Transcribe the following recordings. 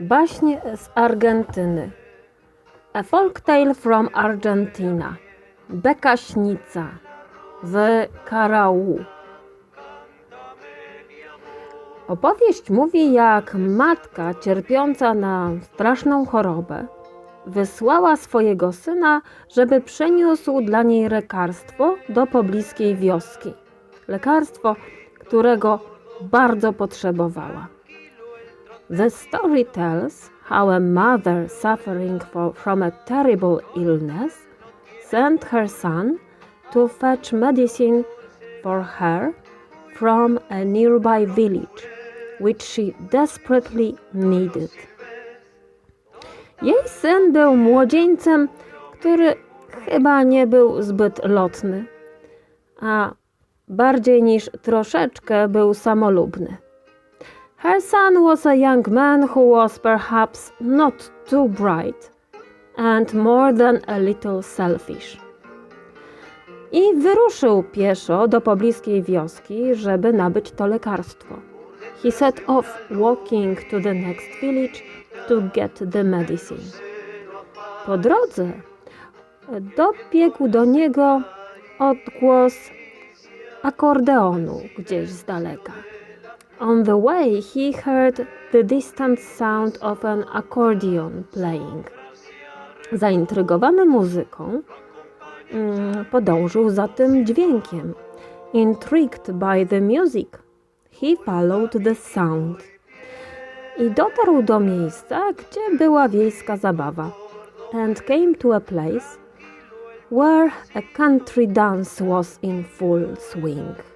Baśnie z Argentyny. A folk tale from Argentina. Bekaśnica z Karału. Opowieść mówi, jak matka cierpiąca na straszną chorobę wysłała swojego syna, żeby przyniósł dla niej lekarstwo do pobliskiej wioski. Lekarstwo, którego bardzo potrzebowała. The story tells how a mother suffering for, from a terrible illness sent her son to fetch medicine for her from a nearby village, which she desperately needed. Jej syn był młodzieńcem, który chyba nie był zbyt lotny, a bardziej niż troszeczkę był samolubny. Her son was a young man who was perhaps not too bright and more than a little selfish. I wyruszył pieszo do pobliskiej wioski, żeby nabyć to lekarstwo. He set off walking to the next village to get the medicine. Po drodze dobiegł do niego odgłos akordeonu gdzieś z daleka. On the way he heard the distant sound of an accordion playing. Zaintrygowany muzyką, mm, podążył za tym dźwiękiem. Intrigued by the music, he followed the sound. I dotarł do miejsca, gdzie była wiejska zabawa. And came to a place where a country dance was in full swing.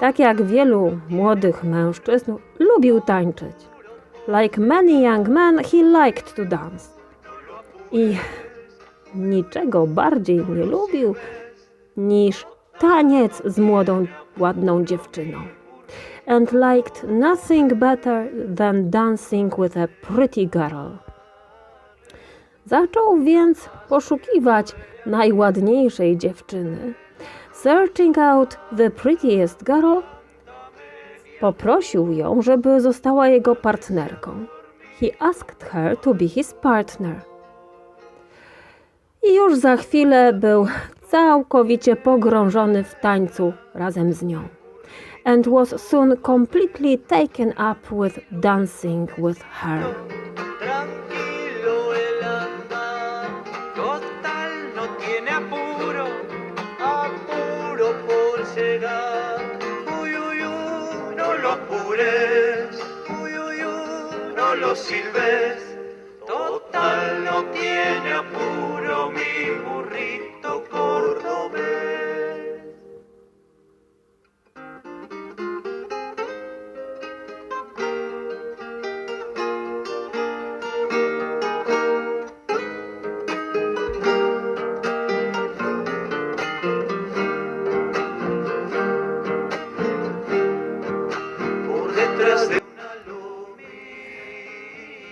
Tak jak wielu młodych mężczyzn lubił tańczyć. Like many young men, he liked to dance. I niczego bardziej nie lubił niż taniec z młodą, ładną dziewczyną. And liked nothing better than dancing with a pretty girl. Zaczął więc poszukiwać najładniejszej dziewczyny. Searching out the prettiest girl, poprosił ją, żeby została jego partnerką. He asked her to be his partner. I już za chwilę był całkowicie pogrążony w tańcu razem z nią. And was soon completely taken up with dancing with her. será. Uy, uy, uy, no los purés, uy, uy, uy, no los silvestres.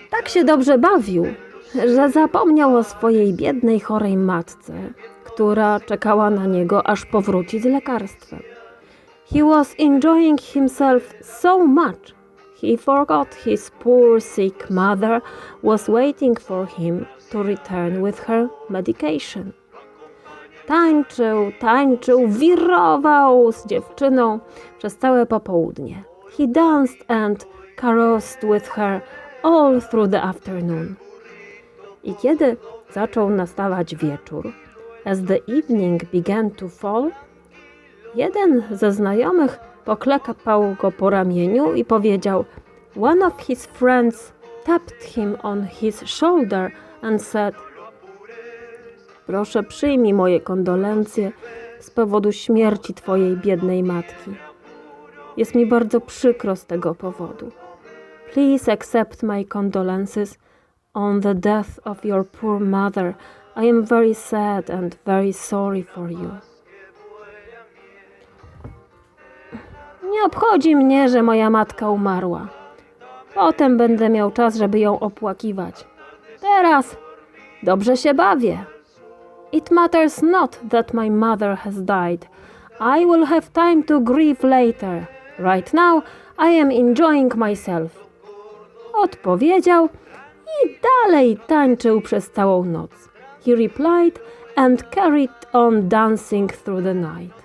Tak się dobrze bawił, że zapomniał o swojej biednej, chorej matce, która czekała na niego, aż powróci z lekarstwem. He was enjoying himself so much, he forgot his poor sick mother was waiting for him to return with her medication. Tańczył, tańczył, wirował z dziewczyną przez całe popołudnie. He danced and caroused with her all through the afternoon. I kiedy zaczął nastawać wieczór, as the evening began to fall, jeden ze znajomych poklepał go po ramieniu i powiedział: One of his friends tapped him on his shoulder and said: Proszę, przyjmij moje kondolencje z powodu śmierci twojej biednej matki. Jest mi bardzo przykro z tego powodu. Please accept my condolences on the death of your poor mother. I am very sad and very sorry for you. Nie obchodzi mnie, że moja matka umarła. Potem będę miał czas, żeby ją opłakiwać. Teraz dobrze się bawię. It matters not that my mother has died. I will have time to grieve later. Right now, I am enjoying myself. Odpowiedział i dalej tańczył przez całą noc. He replied and carried on dancing through the night.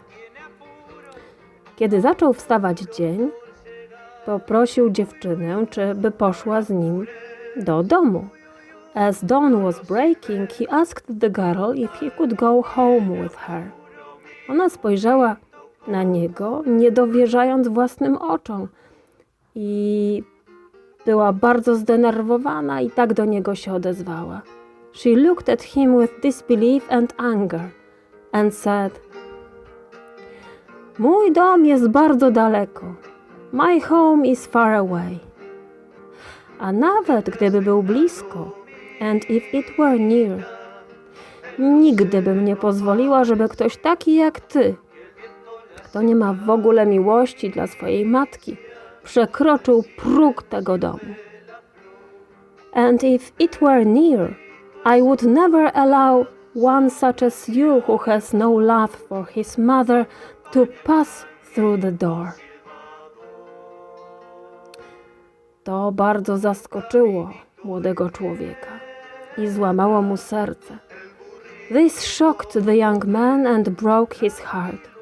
Kiedy zaczął wstawać dzień, poprosił dziewczynę, czy by poszła z nim do domu. As dawn was breaking, he asked the girl if he could go home with her. Ona spojrzała na niego, nie dowierzając własnym oczom, i była bardzo zdenerwowana i tak do niego się odezwała. She looked at him with disbelief and anger and said: Mój dom jest bardzo daleko. My home is far away. A nawet gdyby był blisko, and if it were near, nigdy bym nie pozwoliła, żeby ktoś taki jak ty, kto nie ma w ogóle miłości dla swojej matki, przekroczył próg tego domu. And if it were near, I would never allow one such as you who has no love for his mother to pass through the door. To bardzo zaskoczyło młodego człowieka i złamało mu serce. This shocked the young man and broke his heart.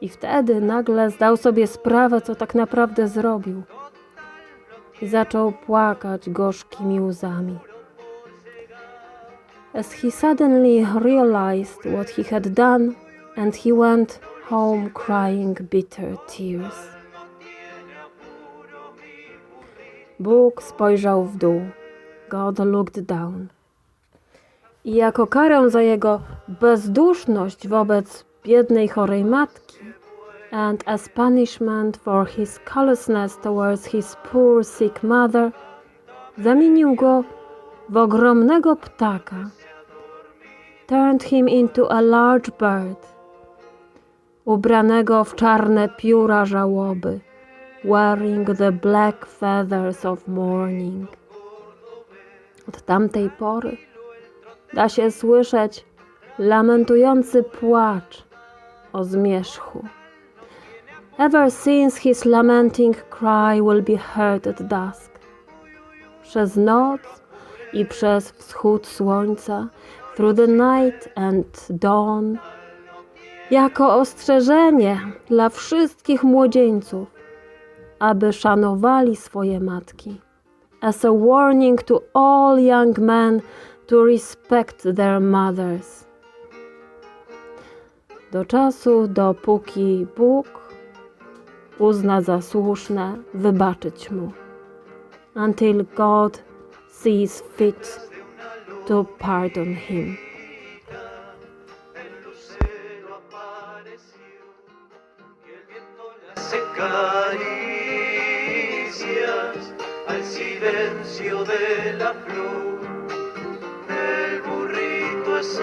I wtedy nagle zdał sobie sprawę, co tak naprawdę zrobił. I zaczął płakać gorzkimi łzami. As he suddenly realized what he had done, and he went home crying bitter tears. Bóg spojrzał w dół. God looked down. I jako karę za jego bezduszność wobec biednej chorej matki, and as punishment for his callousness towards his poor sick mother, zamienił go w ogromnego ptaka. Turned him into a large bird, ubranego w czarne pióra żałoby, wearing the black feathers of mourning. Od tamtej pory da się słyszeć lamentujący płacz o zmierzchu. Ever since his lamenting cry will be heard at dusk. Przez noc i przez wschód słońca, through the night and dawn, jako ostrzeżenie dla wszystkich młodzieńców, aby szanowali swoje matki. As a warning to all young men to respect their mothers. Do czasu, dopóki Bóg uzna za słuszne wybaczyć mu. Until God sees fit to pardon him. Caricias al silencio de la flor. El burrito es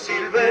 silver.